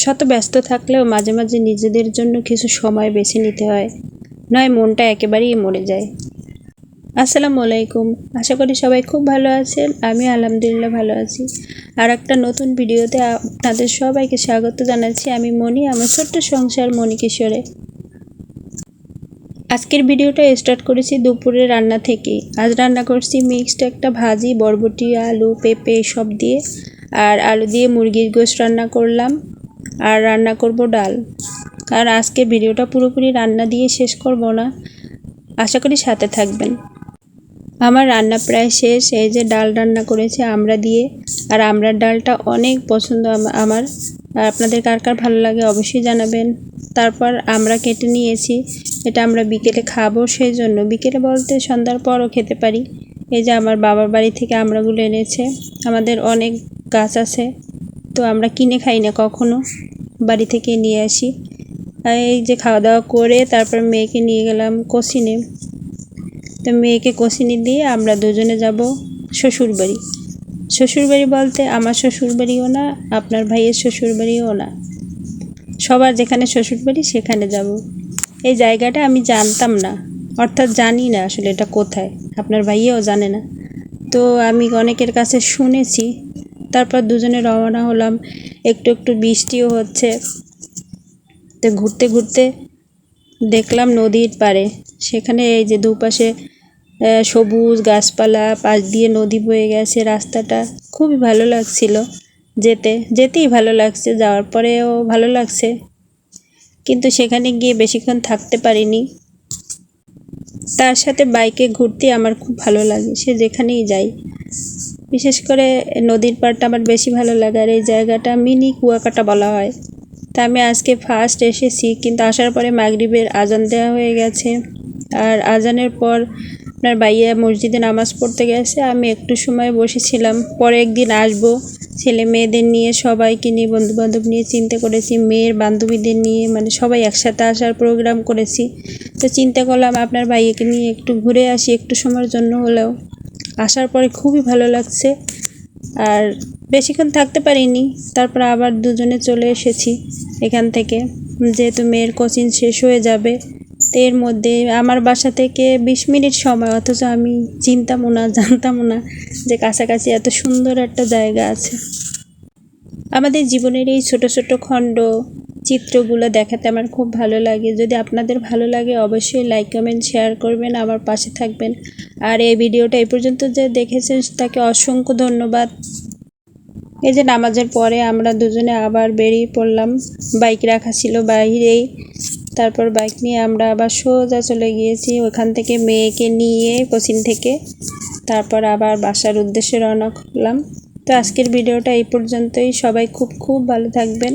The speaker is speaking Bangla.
শত ব্যস্ত থাকলেও মাঝে মাঝে নিজেদের জন্য কিছু সময় বেছে নিতে হয়। নয়, মনটা একেবারেই মরে যায়। আসসালামু আলাইকুম। আশা করি সবাই খুব ভালো আছেন। আমি আলহামদুলিল্লাহ ভালো আছি। আর একটা নতুন ভিডিওতে আপনাদের সবাইকে স্বাগত জানাচ্ছি। আমি মনি, আমার ছোট্ট সংসার মণি কিশোরে। আজকের ভিডিওটা স্টার্ট করেছি দুপুরে রান্না থেকে। আজ রান্না করছি মিক্সড একটা ভাজি, বরবটি, আলু, পেঁপে সব দিয়ে। আর আলু দিয়ে মুরগির গোশ রান্না করলাম। আর রান্না করব ডাল। আর আজকে ভিডিওটা পুরোপুরি রান্না দিয়ে শেষ করব না। আশা করি সাথে থাকবেন। আমার রান্না প্রায় শেষ, এই যে ডাল রান্না করেছে আমরা দিয়ে। আর আমরার ডালটা অনেক পছন্দ আমার। আর আপনাদের কার কার ভালো লাগে অবশ্যই জানাবেন। তারপর আমরা কেটে নিয়েছি, এটা আমরা বিকেলে খাব সেই জন্য বিকেলে বলতে সন্ধ্যার পরও খেতে পারি। এই যে আমার বাবার বাড়ি থেকে আমরাগুলো এনেছে, আমাদের অনেক গাছ আছে। তো আমরা কিনে খাই না কখনো। বাড়ি থেকে নিয়ে আসি। এই যে খাওয়া দাওয়া করে তারপর মেয়েকে নিয়ে গেলাম কোচিনে। তো মেয়েকে কোচিনে দিয়ে আমরা দুজনে যাব শ্বশুরবাড়ি। শ্বশুরবাড়ি বলতে আমার শ্বশুরবাড়িও না, আপনার ভাইয়ের শ্বশুরবাড়িও না। সবার যেখানে শ্বশুরবাড়ি সেখানে যাব। এই জায়গাটা আমি জানতাম না, অর্থাৎ জানি না আসলে এটা কোথায়। আপনার ভাইয়াও জানে না। তো আমি অনেকের কাছে শুনেছি তারপর দুজনে রওনা হলাম। একটু একটু বৃষ্টিও হচ্ছে। তো ঘুরতে ঘুরতে দেখলাম নদীর পাড়ে। সেখানে এই যে দুপাশে সবুজ গাছপালা, পাশ দিয়ে নদী বয়ে গেছে রাস্তাটা। খুবই ভালো লাগছিল যেতে। যেতেই ভালো লাগছে, যাওয়ার পরেও ভালো লাগছে। কিন্তু সেখানে গিয়ে বেশিক্ষণ থাকতে পারিনি। তার সাথে বাইকে ঘুরতে আমার খুব ভালো লাগে, সে যেখানেই যাই। বিশেষ করে নদীর পাড়টা আমার বেশি ভালো লাগে আর এই জায়গাটা মিনি কুয়াকাটা বলা হয়। তা আমি আজকে ফার্স্ট এসেছি, কিন্তু আসার পরে মাগরিবের আজান দেওয়া হয়ে গেছে। আর আজানের পর আপনার বাইয়া মসজিদে নামাজ পড়তে গেছে, আমি একটু সময় বসেছিলাম। পরে একদিন আসব, ছেলে মেয়েদের নিয়ে, সবাইকে নিয়ে, বন্ধুবান্ধব নিয়ে চিন্তা করেছি, মেয়ের বান্ধবীদের নিয়ে মানে সবাই একসাথে আসার প্রোগ্রাম করেছি। তো চিন্তা করলাম আপনার ভাইয়াকে নিয়ে একটু ঘুরে আসি, একটু সময়ের জন্য হলেও। আসার পরে খুবই ভালো লাগছে। আর বেশিক্ষণ থাকতে পারিনি, তারপর আবার দুজনে চলে এসেছি এখান থেকে। যেহেতু মেয়ের কোচিং শেষ হয়ে যাবে এর মধ্যে আমার বাসা থেকে বিশ মিনিট সময়, অথচ আমি চিনতামও না জানতামও না যে কাছাকাছি এত সুন্দর একটা জায়গা আছে। আমাদের জীবনের এই ছোট ছোট খণ্ড চিত্রগুলো দেখাতে আমার খুব ভালো লাগে। যদি আপনাদের ভালো লাগে, অবশ্যই লাইক কমেন্ট শেয়ার করবেন, আমার পাশে থাকবেন। আর এই ভিডিওটা এই পর্যন্ত যে দেখেছেন, তাকে অসংখ্য ধন্যবাদ। এই যে নামাজের পরে আমরা দুজনে আবার বেরিয়ে পড়লাম। বাইক রাখা ছিল বাইরেই। তারপর বাইক নিয়ে আমরা আবার সোজা চলে গিয়েছি ওখান থেকে মেয়েকে নিয়ে কোচিন থেকে। তারপর আবার বাসার উদ্দেশ্যে রওনা করলাম। তো আজকের ভিডিওটা এই পর্যন্তই। সবাই খুব খুব ভালো থাকবেন।